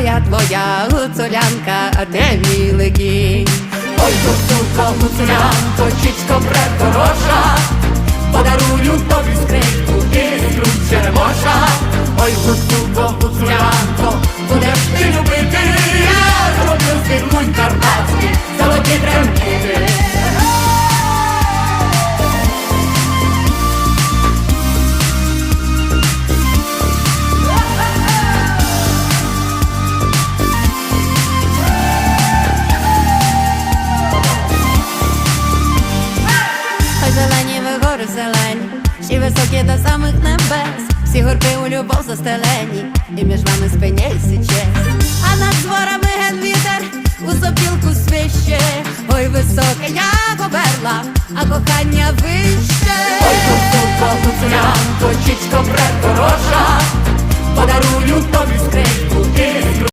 моя твоя гуцулянка, а де мій? Ой, гуцулко, гуцулянко, чічко препорожа, подарую тобі скрипку і ключ черемоша. Ой, гуцулко, гуцулянко, будеш ти гори зелені, ще високі до самих небес, всі горби у любов застелені, і між вами спиняється честь. А над дворами ген вітер у сопілку свище, ой, високе, я поверла, а кохання вище. Ой, тут, тут, тут, тут, тут, тут, тут, скрипку